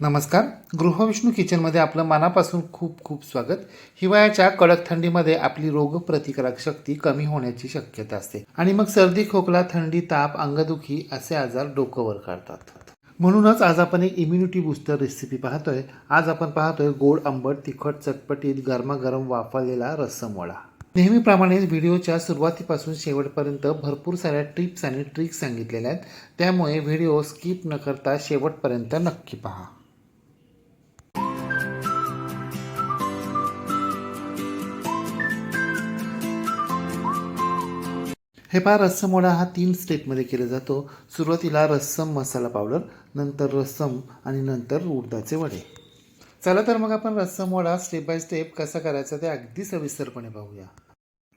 नमस्कार. गृहविष्णू किचनमध्ये आपलं मनापासून खूप खूप स्वागत. हिवाळ्याच्या कडक थंडीमध्ये आपली रोगप्रतिकारक शक्ती कमी होण्याची शक्यता असते. आणि मग सर्दी खोकला थंडी ताप अंगदुखी असे आजार डोकं वर काढतात. म्हणूनच आज आपण एक इम्युनिटी बूस्टर रेसिपी पाहतोय. आज आपण पाहतोय गोड आंबट तिखट चटपटीत गरमागरम वाफरलेला रस्सम वडा नेहमीप्रमाणेच व्हिडिओच्या सुरुवातीपासून शेवटपर्यंत भरपूर साऱ्या टिप्स आणि ट्रिक्स सांगितलेल्या आहेत. त्यामुळे व्हिडिओ स्किप न करता शेवटपर्यंत नक्की पहा. हे पहा रस्सम वडा हा तीन स्टेपमध्ये केला जातो. सुरुवातीला रस्सम मसाला पावडर नंतर रस्सम आणि नंतर उडदाचे वडे. चला तर मग आपण rasam vada step by step कसा करायचा ते अगदी सविस्तरपणे पाहूया.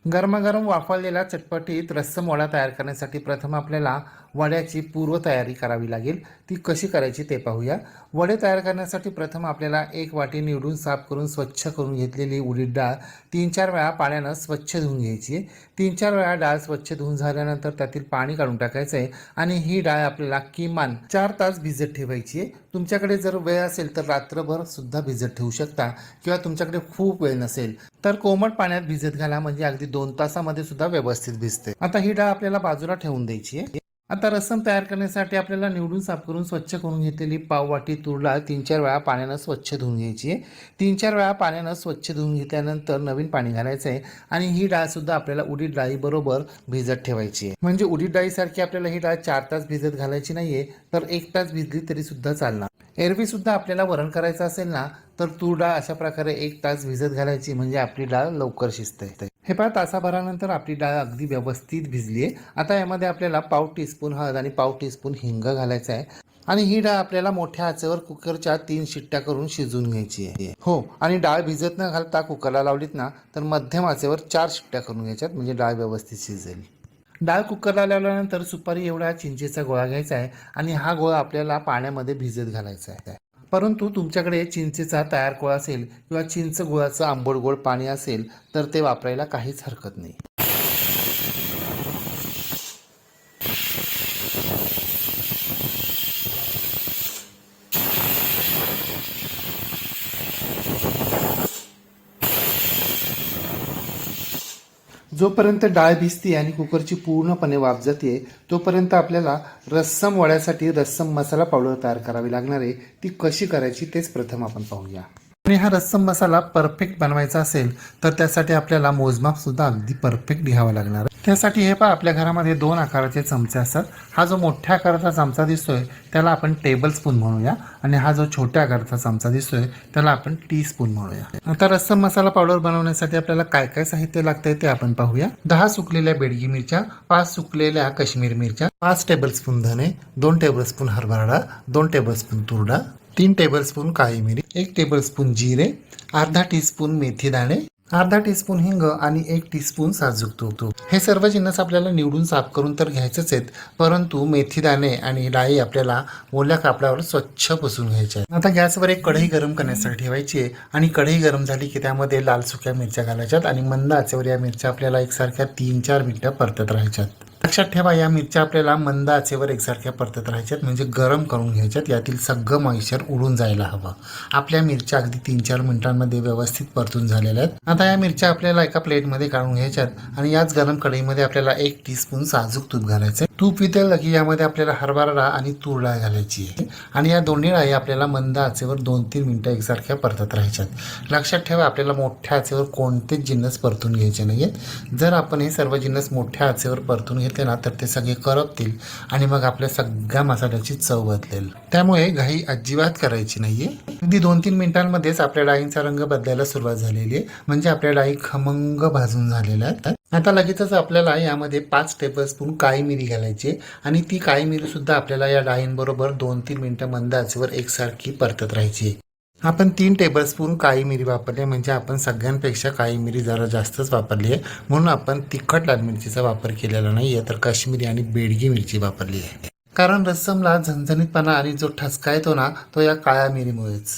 गरमागरम वाफवलेला चटपटीत रस्सम वडा तयार करण्यासाठी प्रथम आपल्याला वड्याची पूर्वतयारी करावी लागेल. ती कशी करायची ते पाहूया. वडे तयार करण्यासाठी प्रथम आपल्याला एक वाटी निवडून साफ करून स्वच्छ करून घेतलेली उडीद डाळ तीन चार वेळा पाण्यानं स्वच्छ धुवून घ्यायची आहे. तीन चार वेळा डाळ स्वच्छ धुवून झाल्यानंतर त्यातील पाणी काढून टाकायचं आहे आणि ही डाळ आपल्याला किमान चार तास भिजत ठेवायची आहे. तुमच्याकडे जर वेळ असेल तर रात्रभर सुद्धा भिजत ठेवू शकता किंवा तुमच्याकडे खूप वेळ नसेल तर कोमट पाण्यात भिजत घाला. म्हणजे अगदी दोन तासामध्ये सुद्धा व्यवस्थित भिजते. आता ही डाळ आपल्याला बाजूला ठेवून द्यायची आहे. आता रसम तयार करण्यासाठी आपल्याला निवडून साफ करून स्वच्छ करून घेतलेली पाववाटी तूर डाळ तीन चार वेळा पाण्यानं स्वच्छ धुवून घ्यायची आहे. तीन चार वेळा पाण्यानं स्वच्छ धुवून घेतल्यानंतर नवीन पाणी घालायचं आहे आणि ही डाळसुद्धा आपल्याला उडीद डाळीबरोबर भिजत ठेवायची आहे. म्हणजे उडीद डाळीसारखी आपल्याला ही डाळ चार तास भिजत घालायची नाही आहे तर एक तास भिजली तरी सुद्धा चालणार. एरवी सुद्धा आपल्याला वरण करायचं असेल ना तर तूर डाळ अशा प्रकारे एक तास भिजत घालायची म्हणजे आपली डाळ लवकर शिजते. हे पहा तासाभरानंतर आपली डाळ अगदी व्यवस्थित भिजली आहे आता यामध्ये आपल्याला पाव टीस्पून हळद आणि पाव टीस्पून हिंग घालायचा आहे. आणि ही डाळ आपल्याला मोठ्या आचेवर कुकरच्या तीन शिट्ट्या करून शिजून घ्यायची आहे. हो आणि डाळ भिजत न घालता कुकरला लावलीत ना तर मध्यम आचेवर चार शिट्ट्या करून घ्यायच्यात म्हणजे डाळ व्यवस्थित शिजेल. डाळ कुकरला लावल्यानंतर सुपारी एवढा चिंचेचा गोळा घ्यायचा आहे आणि हा गोळा आपल्याला पाण्यामध्ये भिजत घालायचा आहे. परंतु तुमच्याकडे चिंचेचा तयार गोळा असेल किंवा चिंच गुळाचं आंबोड गोड पाणी असेल तर ते वापरायला काहीच हरकत नाही. जोपर्यंत डाळ भिजते आणि कुकरची पूर्णपणे वाफ जाते तोपर्यंत आपल्याला रस्सम वड्यासाठी रस्सम मसाला पावडर तयार करावी लागणार आहे. ती कशी करायची तेच प्रथम आपण पाहूया आणि हा रस्सम मसाला परफेक्ट बनवायचा असेल तर त्यासाठी आपल्याला मोजमाप सुद्धा अगदी परफेक्ट घ्यावा लागणार त्यासाठी हे पहा आपल्या घरामध्ये दोन आकाराचे चमचे असतात. हा जो मोठ्या आकाराचा चमचा दिसतोय त्याला आपण टेबल स्पून म्हणूया. आणि हा जो छोट्या आकाराचा चमचा दिसतोय त्याला आपण टी स्पून म्हणूया. आता रस्सम मसाला पावडर बनवण्यासाठी आपल्याला काय काय साहित्य लागतंय ते आपण पाहूया. दहा सुकलेल्या बेडगी मिरच्या पाच सुकलेल्या काश्मीर मिरच्या पाच टेबल स्पून धने दोन टेबल स्पून हरभरा डाळ दोन टेबल स्पून तूर डाळ तीन टेबलस्पून काळी मिरी एक टेबलस्पून जिरे अर्धा टीस्पून मेथी दाणे अर्धा टीस्पून हिंग आणि एक टीस्पून साजूक तूप. हे सर्व जिन्नस आपल्याला निवडून साफ करून तर घ्यायचेच आहेत परंतु मेथी दाणे आणि डाळी आपल्याला ओल्या कापडावर स्वच्छ पुसून घ्यायचे आहेत. आता गॅसवर एक कढई गरम करण्यासाठी ठेवायची आहे आणि कढई गरम झाली की त्यामध्ये लाल सुक्या मिरच्या घालायच्यात आणि मंद आचेवर या मिरच्या आपल्याला एकसारख्या तीन चार मिनटं परतत राहायच्यात. लक्षात ठेवा या मिरच्या आपल्याला मंद आचेवर एकसारख्या परतत राहायच्यात म्हणजे गरम करून घ्यायच्यात यातील सगळं मॉइश्चर उडून जायला हवं. आपल्या मिरच्या अगदी तीन चार मिनिटांमध्ये व्यवस्थित परतून झालेल्या आहेत. आता या मिरच्या आपल्याला एका प्लेटमध्ये काढून घ्यायच्यात आणि याच गरम कढईमध्ये आपल्याला एक टीस्पून साजूक तूप घालायचं तूप वितळलं की यामध्ये आपल्याला हरभरा डाळ आणि तूर डाळ घालायची आहे. आणि या दोन्ही डाळी आपल्याला मंद आचेवर दोन तीन मिनटं एकसारख्या परतत राहायच्यात. लक्षात ठेवा आपल्याला मोठ्या आचेवर कोणतेच जिन्नस परतून घ्यायचे नाही आहेत जर आपण हे सर्व जिन्नस मोठ्या आचेवर परतून घेतले ना तर ते सगळे करपतील आणि मग आपल्या सगळ्या मसाल्याची चव बदलेल. त्यामुळे घाई अजिबात करायची नाहीये. अगदी दोन तीन मिनिटांमध्येच आपल्या डाळींचा रंग बदलायला सुरुवात झालेली आहे. म्हणजे आपल्या डाळी खमंग भाजून झालेल्या आहेत. आता लगेचच आपल्याला यामध्ये पाच टेबलस्पून काळी मिरी घालायची आणि ती काळी मिरी सुद्धा आपल्याला या डाळींबरोबर दोन तीन मिनिटं मंद आचेवर एकसारखी परतत राहायची आपण तीन टेबलस्पून काळी मिरी वापरली म्हणजे आपण सगळ्यांपेक्षा काळी मिरी जरा जास्तच वापरली आहे. म्हणून आपण तिखट लाल मिरचीचा वापर केलेला नाही आहे तर काश्मीरी आणि बेडगी मिरची वापरली आहे. कारण रस्समला झणझणीतपणा आणि जो ठसका येतो ना तो या काळ्या मिरीमुळेच.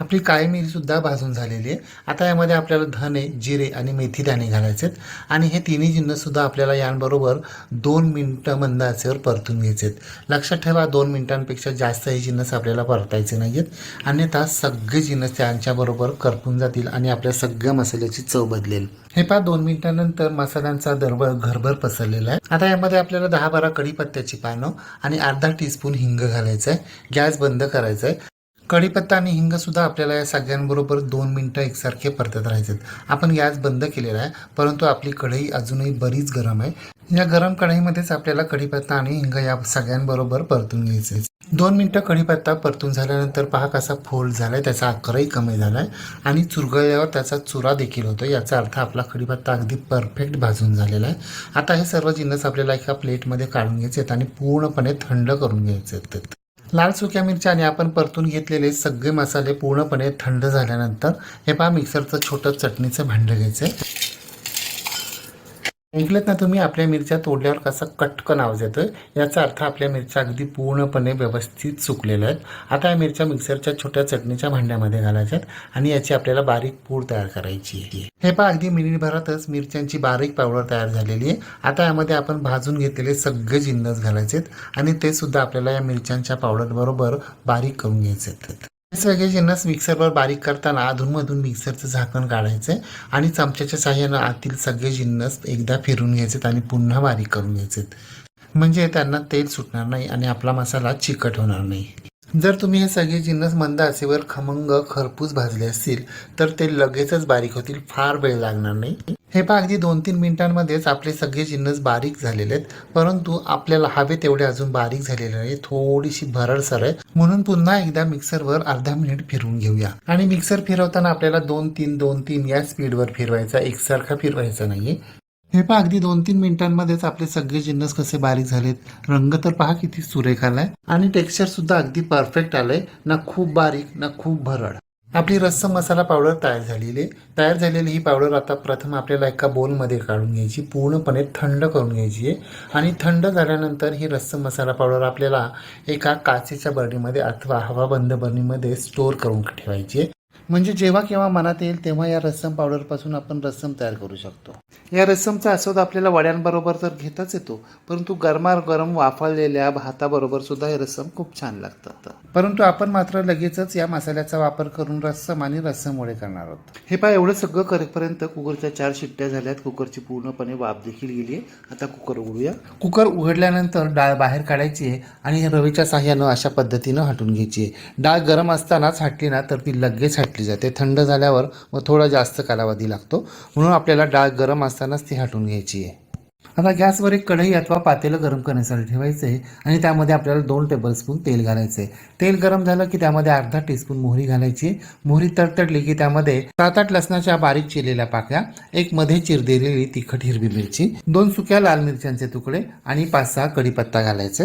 आपली काळी मिरीसुद्धा भाजून झालेली आहे. आता यामध्ये आपल्याला धने जिरे आणि मेथी दाणे घालायचे आहेत. आणि हे तिन्ही जिन्नसुद्धा आपल्याला यांबरोबर दोन मिनिटं मंद आचेवर परतून घ्यायचे आहेत. लक्षात ठेवा दोन मिनिटांपेक्षा जास्त हे जिन्नस आपल्याला परतायचे नाही आहेत अन्यथा सगळे जिन्नस त्यांच्याबरोबर करपून जातील आणि आपल्या सगळ्या मसाल्याची चव बदलेल. हे पहा दोन मिनिटांनंतर मसाल्यांचा दरवळ घरभर पसरलेला आहे. आता यामध्ये आपल्याला दहा बारा कढीपत्त्याची पानं आणि अर्धा टीस्पून हिंग घालायचं आहे. गॅस बंद करायचा आहे. कढीपत्ता आणि हिंग सुद्धा आपल्याला या सगळ्यांबरोबर दोन मिनटं एकसारखे परतत राहायचे आपण गॅस बंद केलेला आहे परंतु आपली कढई अजूनही बरीच गरम आहे. या गरम कढईमध्येच आपल्याला कढीपत्ता आणि हिंग या सगळ्यांबरोबर परतून घ्यायचे दोन मिनटं कढीपत्ता परतून झाल्यानंतर पहा कसा फोल्ड झालाय त्याचा आकारही कमी झालाय आणि चुरगळल्यावर त्याचा चुरा देखील होतो याचा अर्थ आपला कढीपत्ता अगदी परफेक्ट भाजून झालेला आहे. आता हे सर्व जिन्नस आपल्याला एका प्लेटमध्ये काढून घ्यायचे आहेत आणि पूर्णपणे थंड करून घ्यायचे आहेत लाल सुक्या मिरच्या आणि आपण परतून घेतलेले सगळे मसाले पूर्णपणे थंड झाल्यानंतर हे पहा मिक्सरचं छोटं चटणीचं भांडं घ्यायचं आहे ना तुम्ही आपल्या मिरच्या तोडल्यावर कसा कटकन आवाज येतो याचा अर्थ आपल्या मिरच्या अगदी पूर्णपणे व्यवस्थित सुकलेल्या आहेत. आता या मिरच्या मिक्सरच्या छोट्या चटणीच्या भांड्यामध्ये घालायच्यात आणि याची आपल्याला बारीक पूड तयार करायची आहे. हे पहा अगदी मिनिटभरातच मिरच्यांची बारीक पावडर तयार झालेली आहे. आता यामध्ये आपण भाजून घेतलेले सगळे जिन्नस घालायचेत आणि ते सुद्धा आपल्याला या मिरच्यांच्या पावडर बरोबर बारीक करून घ्यायचे आहेत सगळे जिन्नस मिक्सरवर बारीक करताना अधूनमधून मिक्सरचं झाकण काढायचं आहे आणि चमच्याच्या साह्यानं आतील सगळे जिन्नस एकदा फिरून घ्यायचेत आणि पुन्हा बारीक करून घ्यायचेत. म्हणजे त्यांना तेल सुटणार नाही आणि आपला मसाला चिकट होणार नाही. जर तुम्ही हे सगळे जिन्नस मंद असेवर खमंग खरपूस भाजले असतील तर ते लगेचच बारीक होतील फार वेळ लागणार नाही. हे पहा अगदी दोन तीन मिनिटांमध्येच आपले सगळे जिन्नस बारीक झालेले आहेत. परंतु आपल्याला हवे तेवढे अजून बारीक झालेले नाही. थोडीशी भरडसर आहे. म्हणून पुन्हा एकदा मिक्सरवर अर्धा मिनिट फिरवून घेऊया. आणि मिक्सर फिरवताना आपल्याला दोन तीन दोन तीन या स्पीडवर फिरवायचा एकसारखा फिरवायचा नाहीये. हे पहा अगदी दोन तीन मिनिटांमध्येच आपले सगळे जिन्नस कसे बारीक झालेत. रंग तर पहा किती सुरेख आलाय. आणि टेक्स्चर सुद्धा अगदी परफेक्ट आलंय. ना खूप बारीक ना खूप भरड. आपली रस्सम मसाला पावडर तयार झालेली आहे. तयार झालेली ही पावडर आता प्रथम आपल्याला एका बोलमध्ये काढून घ्यायची. पूर्णपणे थंड करून घ्यायची आहे. आणि थंड झाल्यानंतर ही रस्सम मसाला पावडर आपल्याला एका काचेच्या बरणीमध्ये अथवा हवाबंद बरणीमध्ये स्टोअर करून ठेवायची आहे. म्हणजे जेव्हा केव्हा मनात येईल तेव्हा या रस्सम पावडरपासून आपण रस्सम तयार करू शकतो. या रस्समचा आस्वाद आपल्याला वड्यांबरोबर तर घेताच येतो परंतु गरमागरम वाफळलेल्या भाताबरोबर सुद्धा हे रस्सम खूप छान लागतं परंतु आपण मात्र लगेचच या मसाल्याचा वापर करून रस्सम आणि रस्सम वडे करणार आहोत. हे पहा एवढं सगळं करेपर्यंत कुकरच्या चार शिट्ट्या झाल्यात. कुकरची पूर्णपणे वाफ देखील गेली आहे. आता कुकर उघडूया. कुकर उघडल्यानंतर डाळ बाहेर काढायची आहे आणि रवीच्या साह्यानं अशा पद्धतीनं हटून घ्यायची आहे. डाळ गरम असतानाच हटली ना तर ती लगेच हटली जाते. थंड झाल्यावर मग थोडा जास्त कालावधी लागतो. म्हणून आपल्याला डाळ गरम असतानाच ती हटून घ्यायची आहे. आता गॅसवर एक कढई अथवा पातेलं गरम करण्यासाठी ठेवायचं आहे आणि त्यामध्ये आपल्याला दोन टेबलस्पून तेल घालायचं. आहे तेल गरम झालं की त्यामध्ये अर्धा टीस्पून मोहरी घालायची. मोहरी तडतडली की त्यामध्ये सात आठ लसणाच्या बारीक चिरलेल्या पाकळ्या एक मध्ये चिरलेली तिखट हिरवी मिरची दोन सुक्या लाल मिरच्यांचे तुकडे आणि पाच सहा कढीपत्ता घालायचे.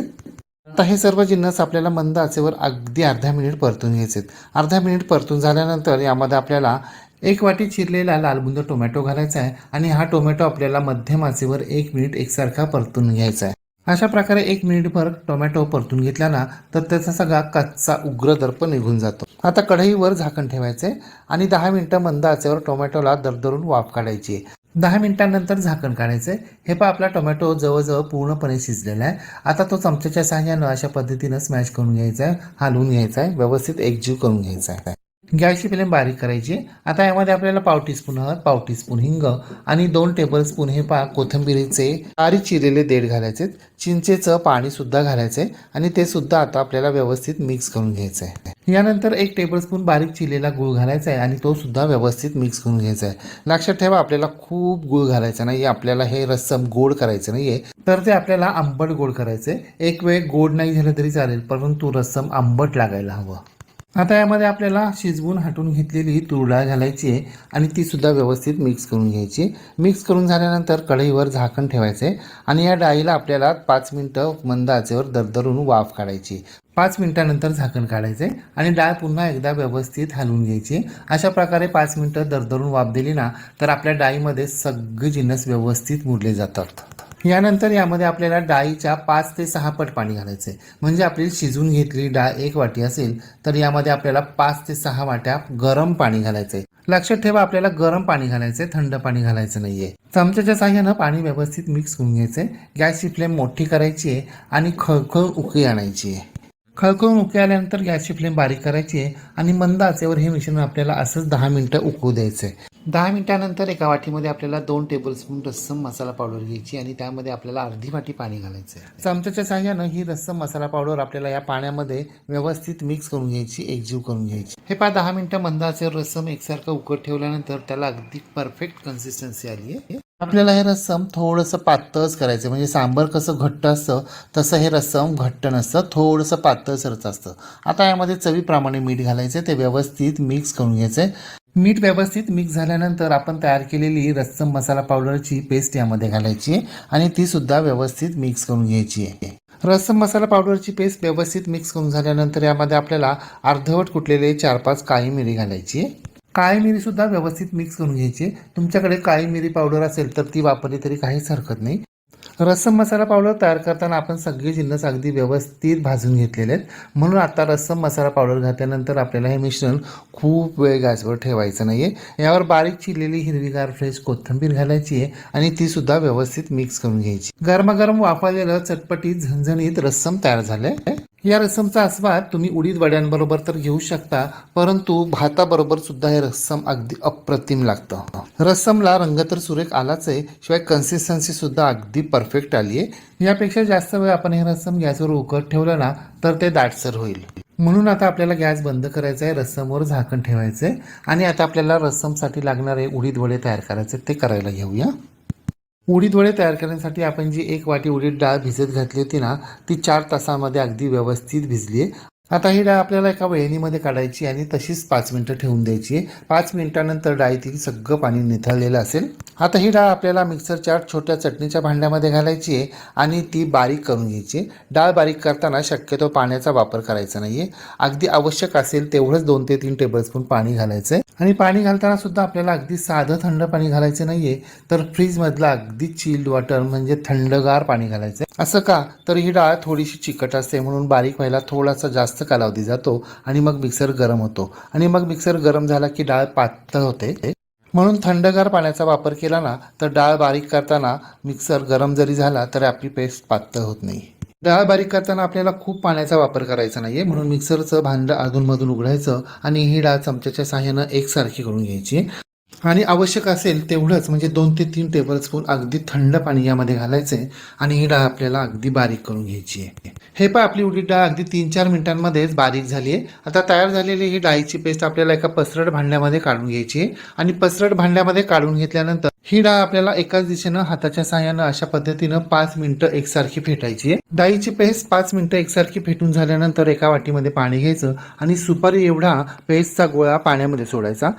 आता हे सर्व जिन्नस आपल्याला मंद आचेवर अगदी अर्धा मिनिट परतून घ्यायचे अर्धा मिनिट परतून झाल्यानंतर यामध्ये आपल्याला एक वाटी चिरलेला लालबुंद टोमॅटो घालायचा आहे आणि हा टोमॅटो आपल्याला मध्यम आचेवर एक मिनिट एकसारखा परतून घ्यायचा आहे. अशा प्रकारे एक मिनिटभर टोमॅटो परतून घेतला ना तर त्याचा सगळा कच्चा उग्र दर्प निघून जातो. आता कढईवर झाकण ठेवायचे आणि दहा मिनिटं मंद आचेवर टोमॅटोला दरदरून वाफ काढायची दहा मिनिटांनंतर झाकण काढायचं हे पहा आपला टोमॅटो जवळजवळ पूर्णपणे शिजलेला आहे. आता तो चमच्याच्या सहाय्यानं अशा पद्धतीनं स्मॅश करून घ्यायचा आहे हलवून घ्यायचा आहे व्यवस्थित एकजीव करून घ्यायचा आहे. गॅसची फ्लेम बारीक करायची. आता यामध्ये आपल्याला पाव टीस्पून हळद पाव टीस्पून हिंग आणि दोन टेबलस्पून हे पा कोथिंबिरीचे बारीक चिरलेले देठ घालायचे. चिंचेचं पाणी सुद्धा घालायचंय आणि ते सुद्धा आता आपल्याला व्यवस्थित मिक्स करून घ्यायचं आहे यानंतर एक टेबलस्पून बारीक चिरलेला गूळ घालायचा आहे आणि तो सुद्धा व्यवस्थित मिक्स करून घ्यायचा आहे लक्षात ठेवा आपल्याला खूप गूळ घालायचा नाही आपल्याला हे रस्सम गोड करायचं नाहीये. तर ते आपल्याला आंबट गोड करायचंय. एक वेळ गोड नाही झालं तरी चालेल परंतु रस्सम आंबट लागायला हवं. आता यामध्ये आपल्याला शिजवून हटून घेतलेली तूर डाळ घालायची आहे आणि ती सुद्धा व्यवस्थित मिक्स करून घ्यायची. मिक्स करून झाल्यानंतर कढईवर झाकण ठेवायचं आहे आणि या डाळीला आपल्याला पाच मिनटं मंद आचेवर दरदरून वाफ काढायची. पाच मिनिटानंतर झाकण काढायचे आणि डाळ पुन्हा एकदा व्यवस्थित हलवून घ्यायची. अशा प्रकारे पाच मिनटं दरदरून वाफ दिली ना तर आपल्या डाळीमध्ये सगळे जिन्नस व्यवस्थित मुरले जातात. यानंतर यामध्ये आपल्याला डाळीच्या पाच ते सहा पट पाणी घालायचं आहे म्हणजे आपली शिजून घेतलेली डाळ एक वाटी असेल तर यामध्ये आपल्याला पाच ते सहा वाट्या गरम पाणी घालायचं आहे लक्षात ठेवा आपल्याला गरम पाणी घालायचं आहे थंड पाणी घालायचं नाहीये. चमच्याच्या साह्यानं पाणी व्यवस्थित मिक्स करून घ्यायचं आहे गॅसची फ्लेम मोठी करायची आहे आणि खळखळ उकळी आणायची आहे खळखळून उकळी आल्यानंतर गॅसची फ्लेम बारीक करायची आहे आणि मंद आचेवर हे मिश्रण आपल्याला असंच दहा मिनटं उकळू द्यायचं आहे. दहा मिनिटानंतर एका वाटीमध्ये आपल्याला दोन टेबलस्पून रस्सम मसाला पावडर घ्यायची आणि त्यामध्ये आपल्याला अर्धी वाटी पाणी घालायचं आहे. चमच्याच्या साह्यानं ही रस्सम मसाला पावडर आपल्याला या पाण्यामध्ये व्यवस्थित मिक्स करून घ्यायची एकजीव करून घ्यायची. हे पहा दहा मिनिटं मंद आचेवर रस्सम एकसारखं उकट ठेवल्यानंतर त्याला अगदी परफेक्ट कन्सिस्टन्सी आली आहे. आपल्याला हे रस्सम थोडंसं पातळच करायचं म्हणजे सांबर कसं घट्ट असतं तसं हे रस्सम घट्ट नसतं थोडंसं पातळसरच असतं. आता यामध्ये चवीप्रमाणे मीठ घालायचं ते व्यवस्थित मिक्स करून घ्यायचं मीठ व्यवस्थित मिक्स झाल्यानंतर आपण तयार केलेली रस्सम मसाला पावडरची पेस्ट यामध्ये घालायची आहे आणि ती सुद्धा व्यवस्थित मिक्स करून घ्यायची आहे. रस्सम मसाला पावडरची पेस्ट व्यवस्थित मिक्स करून झाल्यानंतर यामध्ये आपल्याला अर्धवट कुटलेले चार पाच काळी मिरी घालायची. आहे काळी मिरी सुद्धा व्यवस्थित मिक्स करून घ्यायची. तुमच्याकडे काळी मिरी पावडर असेल तर ती वापरली तरी काहीच हरकत नाही. रस्सम मसाला पावडर तयार करताना आपण सगळे जिन्नस अगदी व्यवस्थित भाजून घेतलेले आहेत. म्हणून आता रस्सम मसाला पावडर घातल्यानंतर आपल्याला हे मिश्रण खूप वेळ गॅसवर ठेवायचं नाही आहे यावर बारीक चिरलेली हिरवीगार फ्रेश कोथिंबीर घालायची आहे आणि ती सुद्धा व्यवस्थित मिक्स करून घ्यायची. गरमागरम वापरलेलं चटपटीत झणझणीत रस्सम तयार झालंय. या रस्समचा आस्वाद तुम्ही उडीद वड्यांबरोबर तर घेऊ शकता परंतु भाताबरोबर सुद्धा हे रस्सम अगदी अप्रतिम लागतं. रस्समला रंग तर सुरेख आलाच आहे शिवाय कन्सिस्टन्सी सुद्धा अगदी परफेक्ट आली आहे. यापेक्षा जास्त वेळ आपण हे रस्सम गॅसवर उकळत ठेवलं ना तर ते दाटसर होईल. म्हणून आता आपल्याला गॅस बंद करायचा आहे रस्समवर झाकण ठेवायचं आहे. आणि आता आपल्याला रस्समसाठी लागणारे उडीद वडे तयार करायचे ते करायला घेऊया. उडीद वडे तयार करण्यासाठी आपण जी एक वाटी उडीद डाळ भिजत घातली होती ना ती चार तासामध्ये अगदी व्यवस्थित भिजली आहे आता ही डाळ आपल्याला एका वेळणीमध्ये काढायची आणि तशीच पाच मिनटं ठेवून द्यायची आहे. पाच मिनिटानंतर डाळीतील सगळं पाणी निथळलेलं असेल. आता ही डाळ आपल्याला मिक्सरच्या छोट्या चटणीच्या भांड्यामध्ये घालायची आहे आणि ती बारीक करून घ्यायची आहे. डाळ बारीक करताना शक्यतो पाण्याचा वापर करायचा नाही आहे अगदी आवश्यक असेल तेवढंच दोन ते तीन टेबलस्पून पाणी घालायचं आहे आणि पाणी घालताना सुद्धा आपल्याला अगदी साधं थंड पाणी घालायचं नाही आहे तर फ्रीजमधलं अगदी चिल्ड वॉटर म्हणजे थंडगार पाणी घालायचं आहे असं का? तर ही डाळ थोडीशी चिकट असते म्हणून बारीक व्हायला थोडासा जास्त कालावधी जातो आणि मग मिक्सर गरम होतो. आणि मग मिक्सर गरम झाला की डाळ पातळ होते. म्हणून थंडगार पाण्याचा वापर केला ना तर डाळ बारीक करताना मिक्सर गरम जरी झाला तरी आपली पेस्ट पातळ होत नाही. डाळ बारीक करताना आपल्याला खूप पाण्याचा वापर करायचा नाहीये म्हणून मिक्सरचं भांडं अधूनमधून उघडायचं आणि ही डाळ चमच्याच्या साह्यानं एकसारखी करून घ्यायची. आणि आवश्यक असेल तेवढंच म्हणजे दोन ते तीन टेबलस्पून अगदी थंड पाणी यामध्ये घालायचं आहे आणि ही डाळ आपल्याला अगदी बारीक करून घ्यायची आहे. हे पण आपली उडीद डाळ अगदी तीन चार मिनिटांमध्येच बारीक झाली आहे. आता तयार झालेली ही डाळीची पेस्ट आपल्याला एका पसरट भांड्यामध्ये काढून घ्यायची आहे. आणि पसरट भांड्यामध्ये काढून घेतल्यानंतर ही डाळ आपल्याला एकाच दिशेनं हाताच्या सहाय्यानं अशा पद्धतीनं पाच मिनिटं एकसारखी फेटायची आहे. डाळीची पेस्ट पाच मिनिटं एकसारखी फेटून झाल्यानंतर एका वाटीमध्ये पाणी घ्यायचं आणि सुपारी एवढा पेस्टचा गोळा पाण्यामध्ये सोडायचा.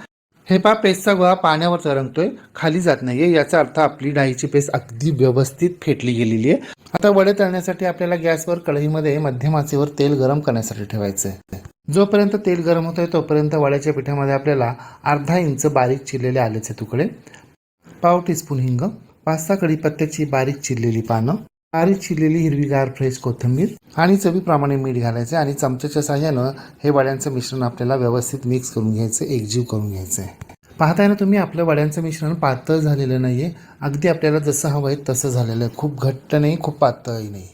हे पा पेस्टचा गोळा पाण्यावर तरंगतोय खाली जात नाहीये. याचा अर्थ आपली डाळीची पेस्ट अगदी व्यवस्थित फेटली गेलेली आहे. आता वडे तळण्यासाठी आपल्याला गॅसवर कढईमध्ये मध्यम आचेवर तेल गरम करण्यासाठी ठेवायचं आहे. जोपर्यंत तेल गरम होतंय तोपर्यंत वड्याच्या पिठामध्ये आपल्याला अर्धा इंच बारीक चिरलेले आल्याचे तुकडे पाव टीस्पून हिंग पाच सहा कढीपत्त्याची बारीक चिरलेली पानं बारीक चिरलेली हिरवीगार फ्रेश कोथिंबीर आणि चवीप्रमाणे मीठ घालायचे आणि चमच्याच्या साह्यानं हे वड्यांचं मिश्रण आपल्याला व्यवस्थित मिक्स करून घ्यायचं एकजीव करून घ्यायचं. आहे पाहताय ना तुम्ही आपलं वड्यांचं मिश्रण पातळ झालेलं नाही आहे अगदी आपल्याला जसं हवं आहे तसं झालेलं आहे. खूप घट्ट नाही खूप पातळही नाही.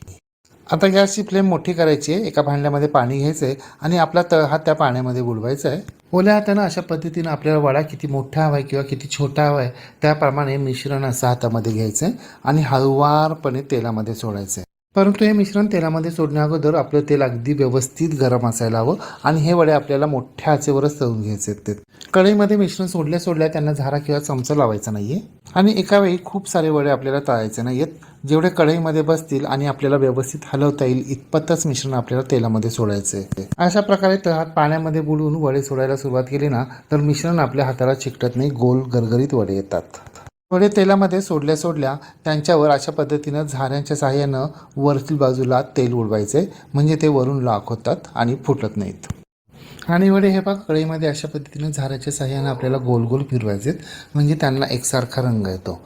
आता गॅसची फ्लेम मोठी करायची आहे. एका भांड्यामध्ये पाणी घ्यायचं आहे आणि आपला तळ हा त्या पाण्यामध्ये बुडवायचा आहे. ओल्या हातानं अशा पद्धतीनं आपल्याला वडा किती मोठा हवा आहे किंवा किती छोटा हवा आहे त्याप्रमाणे मिश्रण असं हातामध्ये घ्यायचं आहे आणि हळुवारपणे तेलामध्ये सोडायचं आहे परंतु हे मिश्रण तेलामध्ये सोडण्याअगोदर आपलं तेल अगदी व्यवस्थित गरम असायला हवं आणि हे वडे आपल्याला मोठ्या आचेवरच तळून घ्यायचे आहेत ते. कढईमध्ये मिश्रण सोडल्या सोडल्या त्यांना झारा किंवा चमचा लावायचा नाहीये आणि एका वेळी खूप सारे वडे आपल्याला तळायचे नाहीयेत. जेवढे कढईमध्ये बसतील आणि आपल्याला व्यवस्थित हलवता येईल इतपतच मिश्रण आपल्याला तेलामध्ये सोडायचे अशा प्रकारे तळात पाण्यामध्ये बुडवून वडे सोडायला सुरुवात केली ना तर मिश्रण आपल्या हाताला चिकटत नाही गोल गरगरीत वडे येतात. वडे तेलामध्ये सोडल्या सोडल्या त्यांच्यावर अशा पद्धतीनं झाऱ्यांच्या साहाय्यानं वरतील बाजूला तेल उडवायचे. म्हणजे ते वरून लाख होतात आणि फुटत नाहीत. आणि वडे हे बघा कळीमध्ये अशा पद्धतीनं झाऱ्याच्या साहाय्यानं आपल्याला गोल गोल फिरवायचे म्हणजे त्यांना एकसारखा रंग येतो.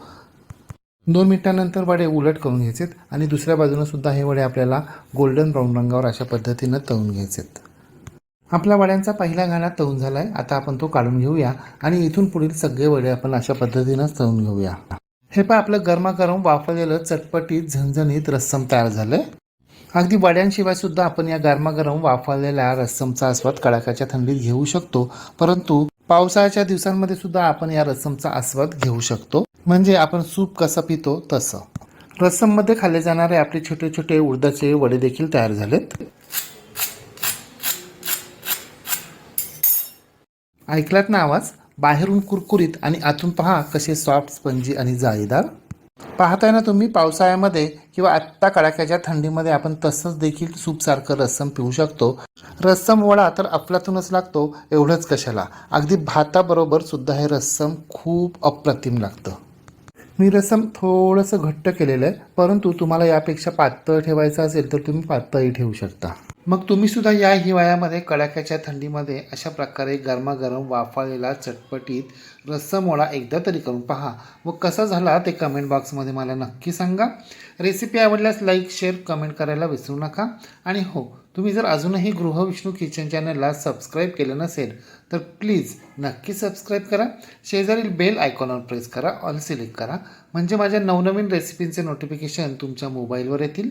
दोन मिनिटांनंतर वडे उलट करून घ्यायचेत आणि दुसऱ्या बाजूनं सुद्धा हे वडे आपल्याला गोल्डन ब्राऊन रंगावर अशा पद्धतीनं तळून घ्यायचेत. आपल्या वड्यांचा पहिला घाला तळून झाला आहे आता आपण तो काढून घेऊया आणि इथून पुढील सगळे वडे आपण अशा पद्धतीनं तळून घेऊया. हे पण आपलं गरमागरम वापरलेलं चटपटीत झणझणीत रस्सम तयार झालं आहे अगदी वड्यांशिवाय सुद्धा आपण या गरमागरम वापरलेल्या रस्समचा आस्वाद कडाक्याच्या थंडीत घेऊ शकतो. परंतु पावसाळ्याच्या दिवसांमध्ये सुद्धा आपण या रस्समचा आस्वाद घेऊ शकतो. म्हणजे आपण सूप कसं पितो तसं. रस्सममध्ये खाल्ले जाणारे आपले छोटे छोटे उडदाचे वडे देखील तयार झालेत. ऐकलात ना आवाज? बाहेरून कुरकुरीत आणि आतून पहा कसे सॉफ्ट स्पंजी आणि जाळीदार. पाहताय ना तुम्ही पावसाळ्यामध्ये किंवा आत्ता कडाक्याच्या थंडीमध्ये आपण तसंच देखील सूपसारखं रस्सम पिऊ शकतो. रस्सम वडा तर अफलातूनच लागतो एवढंच कशाला. अगदी भाताबरोबर सुद्धा हे रस्सम खूप अप्रतिम लागतं. मी रसम थोडंसं घट्ट केलेलं आहे परंतु तुम्हाला यापेक्षा पातळ ठेवायचं असेल तर तुम्ही पातळही ठेवू शकता. मग तुम्ही सुद्धा या हिवाळ्यामध्ये कडाक्याच्या थंडीमध्ये अशा प्रकारे गरमागरम वाफाळलेला चटपटीत रस्समोळा एकदा तरी करून पहा. व कसा झाला ते कमेंट बॉक्समध्ये मला नक्की सांगा. रेसिपी आवडल्यास लाईक शेअर कमेंट करायला विसरू नका. आणि हो तुम्ही जर अजूनही गृहविष्णू किचन चॅनलला सबस्क्राईब केलं नसेल तर प्लीज नक्की सबस्क्राईब करा. शेजारील बेल आयकॉनवर प्रेस करा ऑल सिलेक्ट करा. म्हणजे माझ्या नवनवीन रेसिपींचे नोटिफिकेशन तुमच्या मोबाईलवर येतील.